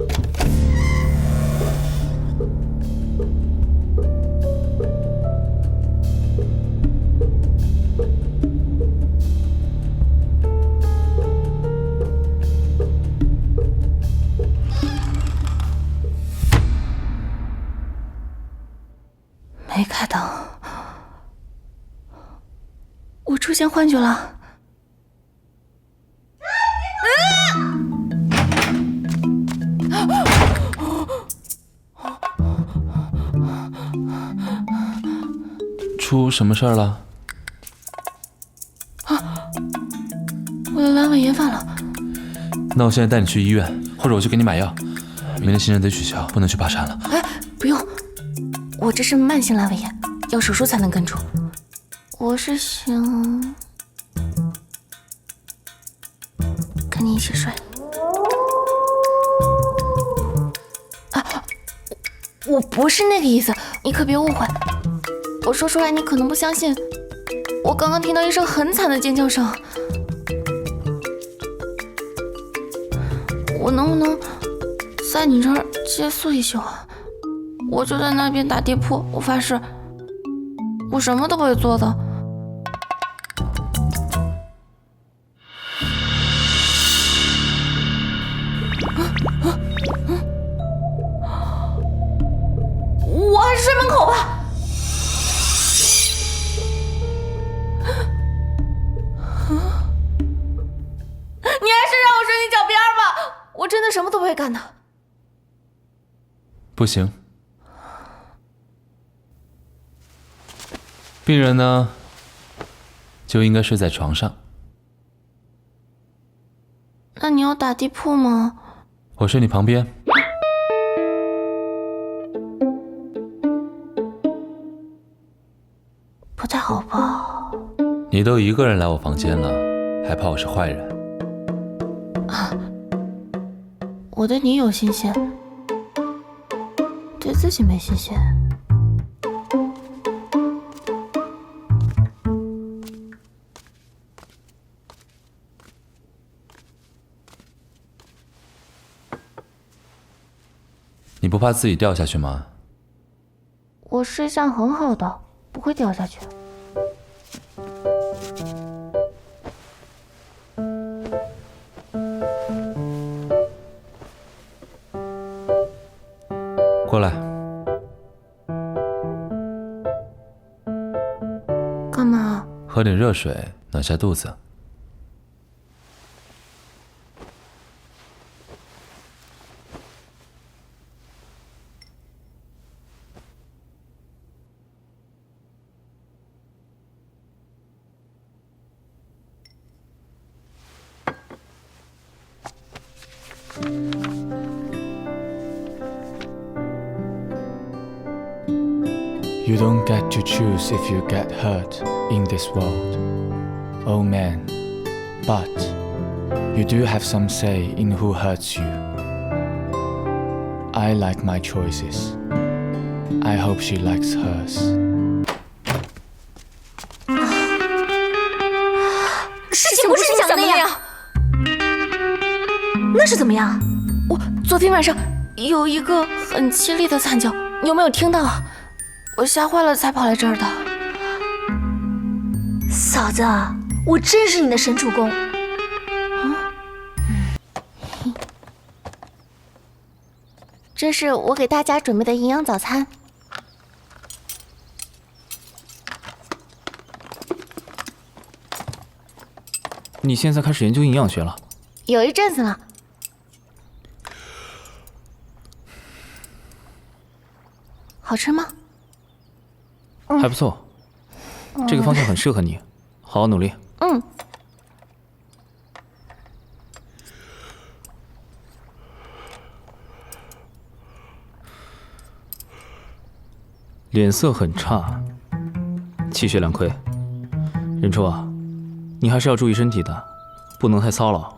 没开灯，我出现幻觉了。出什么事儿了？啊我的阑尾炎犯了，那我现在带你去医院，或者我去给你买药。明天行程得取消，不能去爬山了。哎，不用，我这是慢性阑尾炎，要手术才能根除。我是想跟你一起睡。啊，我我不是那个意思，你可别误会。我说出来你可能不相信，我刚刚听到一声很惨的尖叫声。我能不能在你这儿借宿一宿？我就在那边打地铺，我发誓，我什么都不会做的。病人呢就应该睡在床上。那你要打地铺吗？我睡你旁边。不太好吧？你都一个人来我房间了，还怕我是坏人？啊我对你有信心，对自己没信心。你不怕自己掉下去吗？我睡相很好的，不会掉下去。过来，干嘛？喝点热水，暖下肚子。You don't get to choose if you get hurt in this world, oh man. But you do have some say in who hurts you. I like my choices. I hope she likes hers. 事情不是你想的那样。那是怎么样？我昨天晚上有一个很凄厉的惨叫，你有没有听到啊？ 我吓坏了才跑来这儿的。嫂子，我真是你的神助攻。这是我给大家准备的营养早餐。你现在开始研究营养学了？有一阵子了。好吃吗？还不错，这个方向很适合你，好好努力。嗯。脸色很差，气血两亏。任初啊，你还是要注意身体的，不能太操劳。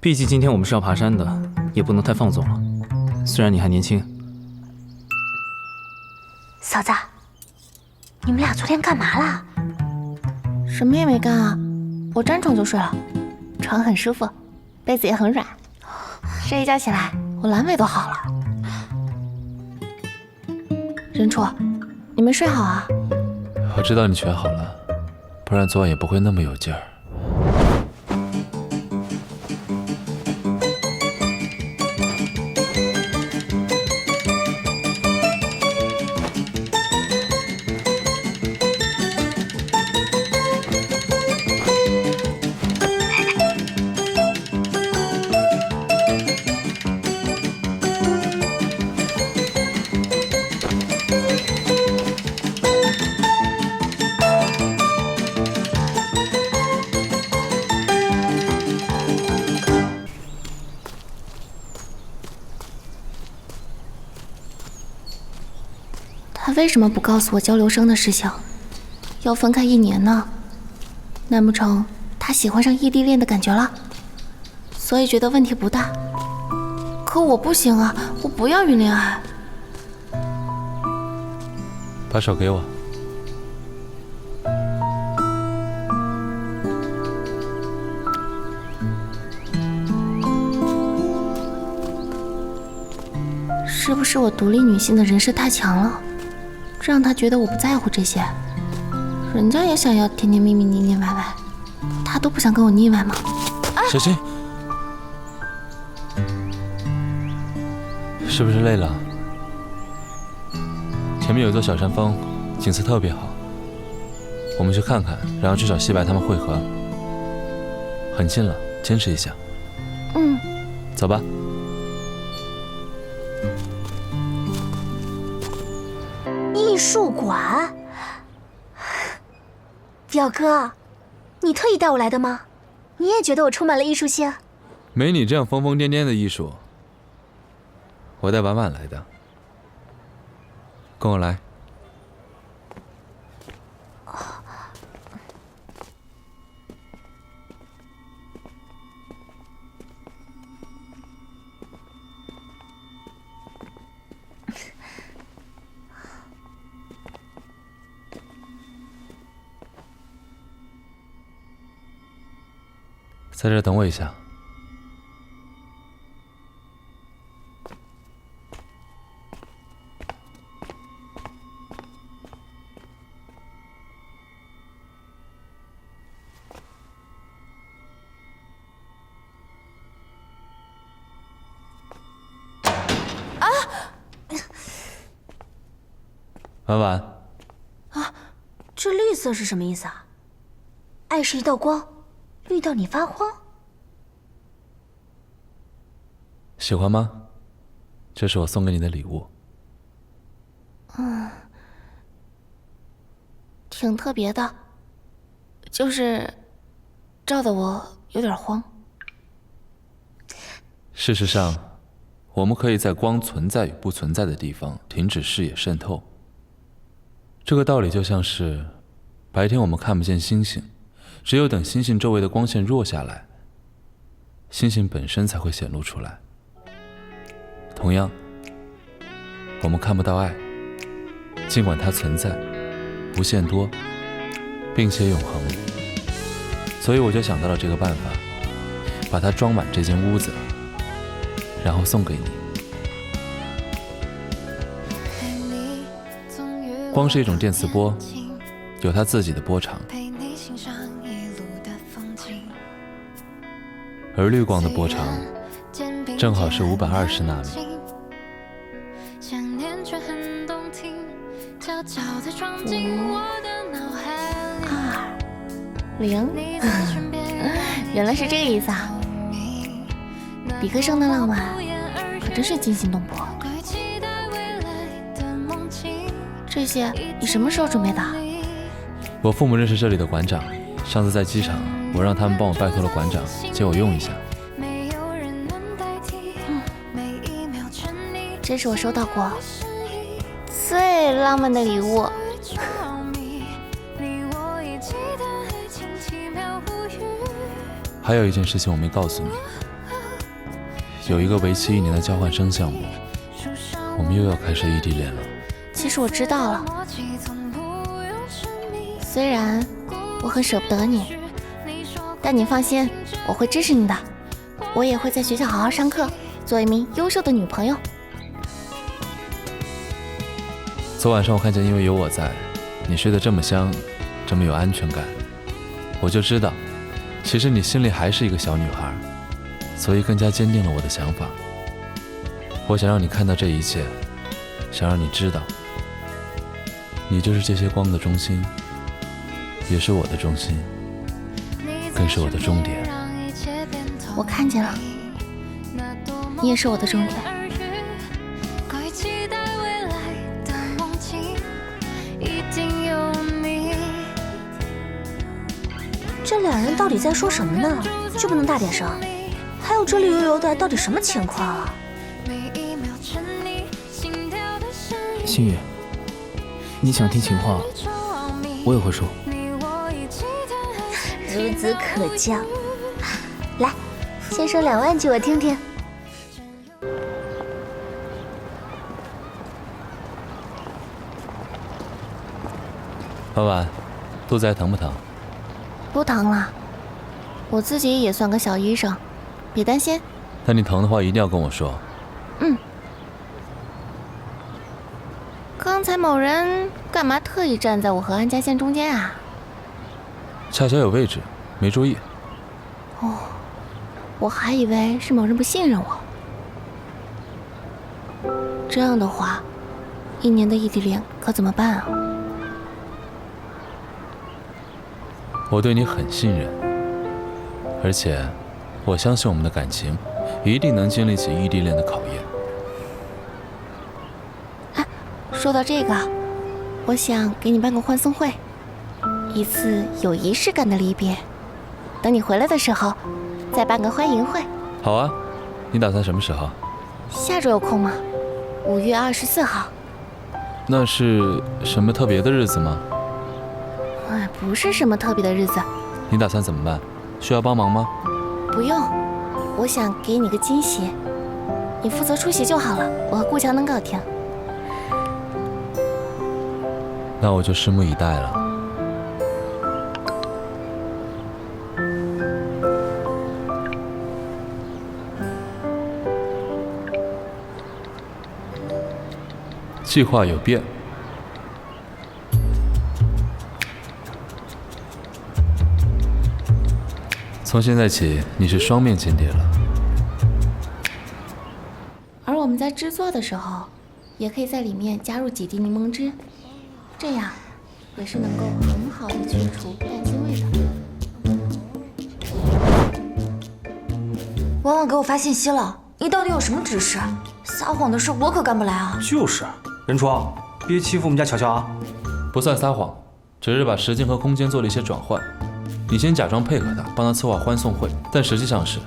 毕竟今天我们是要爬山的，也不能太放纵了。虽然你还年轻。嫂子，你们俩昨天干嘛啦？什么也没干啊，我沾床就睡了，床很舒服，被子也很软，睡一觉起来我阑尾都好了。任初，你没睡好啊？我知道你全好了，不然昨晚也不会那么有劲儿。为什么不告诉我交流生的事情？要分开一年呢？难不成他喜欢上异地恋的感觉了？所以觉得问题不大？可我不行啊，我不要云恋爱。把手给我。是不是我独立女性的人设太强了，让他觉得我不在乎这些？人家也想要甜甜蜜蜜、腻腻歪歪，他都不想跟我腻歪吗？小心，是不是累了？前面有座小山峰，景色特别好，我们去看看，然后去找西白他们会合。很近了，坚持一下。嗯，走吧。术馆，表哥，你特意带我来的吗？你也觉得我充满了艺术性？没你这样疯疯癫癫的艺术，我带婉婉来的。跟我来。在这等我一下。婉婉，啊这绿色是什么意思啊？爱是一道光，绿到你发慌。喜欢吗？这是我送给你的礼物。嗯挺特别的，就是照的我有点慌。事实上，我们可以在光存在与不存在的地方停止视野渗透。这个道理就像是，白天我们看不见星星，只有等星星周围的光线弱下来，星星本身才会显露出来。同样，我们看不到爱，尽管它存在，无限多，并且永恒。所以我就想到了这个办法，把它装满这间屋子，然后送给你。光是一种电磁波，有它自己的波长，而绿光的波长正好是五百二十纳米。二零，原来是这个意思啊！比克生的浪漫可真是惊心动魄。这些你什么时候准备的？我父母认识这里的馆长，上次在机场，我让他们帮我拜托了馆长借我用一下。这是我收到过最浪漫的礼物。还有一件事情我没告诉你，有一个为期一年的交换生项目，我们又要开始异地恋了。其实我知道了，虽然我很舍不得你，但你放心，我会支持你的。我也会在学校好好上课，做一名优秀的女朋友。昨晚上我看见，因为有我在，你睡得这么香，这么有安全感，我就知道，其实你心里还是一个小女孩，所以更加坚定了我的想法。我想让你看到这一切，想让你知道，你就是这些光的中心，也是我的中心，更是我的终点。我看见了，你也是我的终点。这两人到底在说什么呢？就不能大点声？还有这绿油油的，到底什么情况啊？心雨，你想听情话，我也会说。孺子可教。来，先说两万句，我听听。婉婉，肚子还疼不疼？不疼了，我自己也算个小医生，别担心。那你疼的话，一定要跟我说。嗯。刚才某人干嘛特意站在我和安家线中间啊？恰巧有位置，没注意。哦，我还以为是某人不信任我。这样的话，一年的异地恋可怎么办啊？我对你很信任，而且我相信我们的感情一定能经历起异地恋的考验。哎，说到这个，我想给你办个欢送会，一次有仪式感的离别。等你回来的时候，再办个欢迎会。好啊，你打算什么时候？下周有空吗？五月二十四号。那是什么特别的日子吗？哎，不是什么特别的日子。你打算怎么办？需要帮忙吗？不用，我想给你个惊喜，你负责出席就好了，我和顾强能搞定。那我就拭目以待了。计划有变。从现在起，你是双面间谍了。而我们在制作的时候，也可以在里面加入几滴柠檬汁，这样也是能够很好的去除蛋腥味的。婉婉给我发信息了，你到底有什么指示？撒谎的事我可干不来啊！就是，任初，别欺负我们家乔乔啊！不算撒谎，只是把时间和空间做了一些转换。你先假装配合他，帮他策划欢送会，但实际上是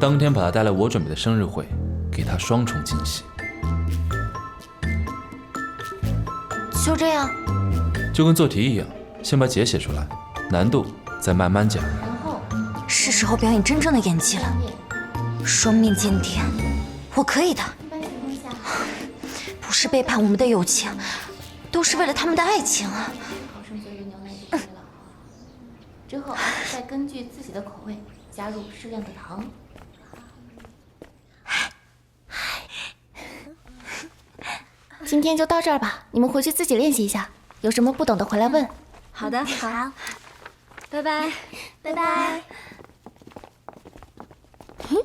当天把他带来我准备的生日会，给他双重惊喜。就这样，就跟做题一样，先把解写出来，难度再慢慢讲。是时候表演真正的演技了。双面间谍，我可以的。不是背叛我们的友情，都是为了他们的爱情啊。之后再根据自己的口味加入适量的糖。今天就到这儿吧，你们回去自己练习一下，有什么不懂的回来问。好的，好，拜拜，拜拜。嗯，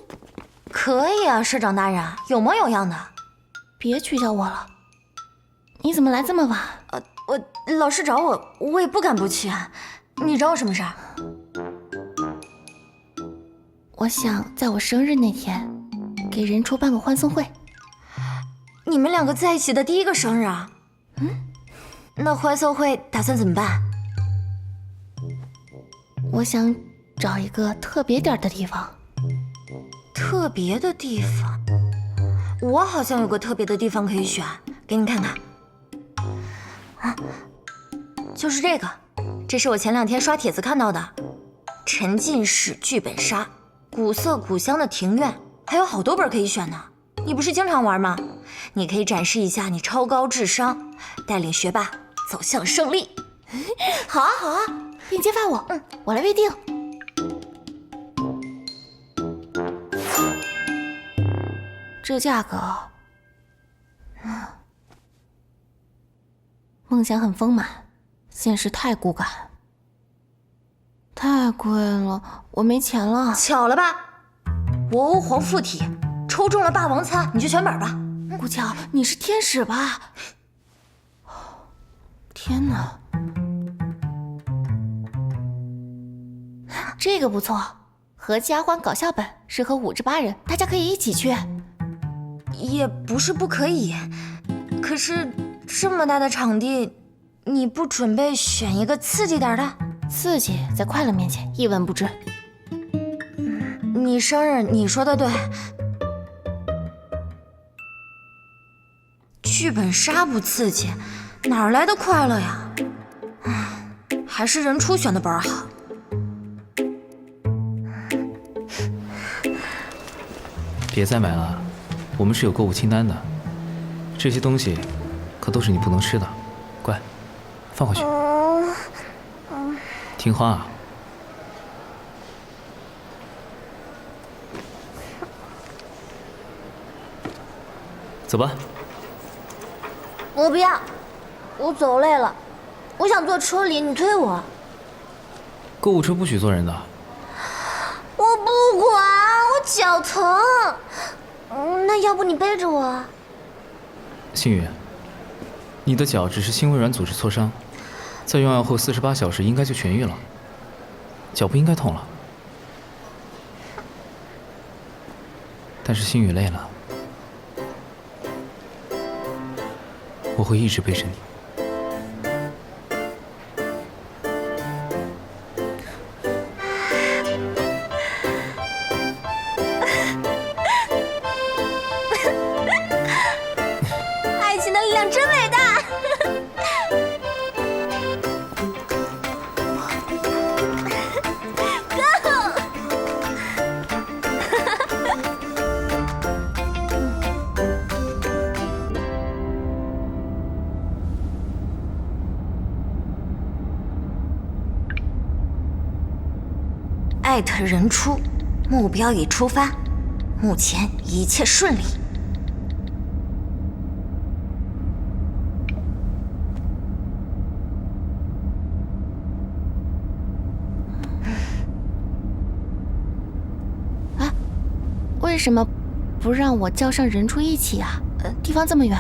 可以啊，社长大人，有模有样的。别取笑我了，你怎么来这么晚？呃，我老师找我，我也不敢不去啊。你找我什么事儿？我想在我生日那天给任初办个欢送会。你们两个在一起的第一个生日啊？嗯。那欢送会打算怎么办？我想找一个特别点的地方。特别的地方？我好像有个特别的地方可以选，给你看看。啊，就是这个。这是我前两天刷帖子看到的，沉浸式剧本杀，古色古香的庭院，还有好多本可以选呢。你不是经常玩吗？你可以展示一下你超高智商，带领学霸走向胜利。好啊好啊，链接发我，嗯，我来预定。这价格，梦想很丰满，现实太骨感，太贵了，我没钱了。巧了吧？我欧皇附体，抽中了霸王餐，你就选本吧。顾巧，你是天使吧？天哪，这个不错，合家欢搞笑本，适合五至八人，大家可以一起去。也不是不可以，可是这么大的场地，你不准备选一个刺激点的？刺激在快乐面前一文不值。你生日，你说的对。剧本杀不刺激，哪来的快乐呀？唉，还是人初选的本好。别再买了，我们是有购物清单的，这些东西可都是你不能吃的，乖，放回去。听话啊。走吧。我不要，我走累了，我想坐车里，你推我。购物车不许坐人的。我不管，我脚疼。那要不你背着我？星宇，你的脚只是轻微软组织挫伤，在用药后四十八小时应该就痊愈了，脚不应该痛了。但是星宇累了，我会一直背着你。人出，目标已出发，目前一切顺利。为什么不让我叫上人出一起啊？呃，地方这么远，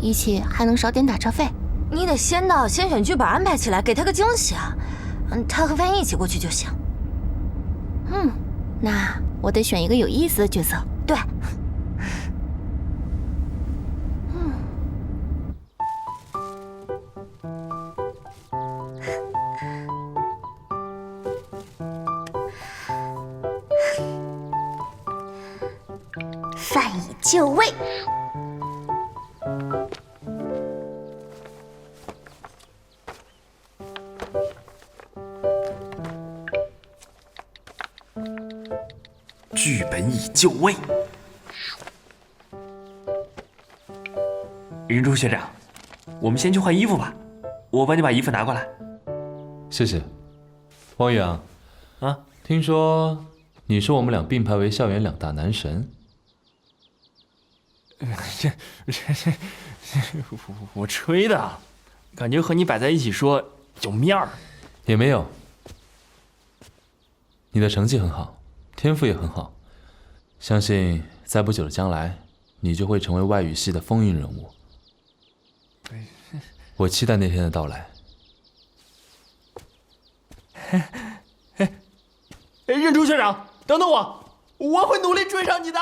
一起还能少点打车费。你得先到，先选剧本安排起来，给他个惊喜啊！嗯，他和范一起过去就行。嗯，那我得选一个有意思的角色。对，饭已就位。就位。云珠学长，我们先去换衣服吧，我帮你把衣服拿过来。谢谢，汪洋，啊，听说你说我们俩并排为校园两大男神，这这这，我吹的，感觉和你摆在一起说有面儿。也没有。你的成绩很好，天赋也很好，相信在不久的将来，你就会成为外语系的风云人物。我期待那天的到来。哎，任初学长，等等我，我会努力追上你的。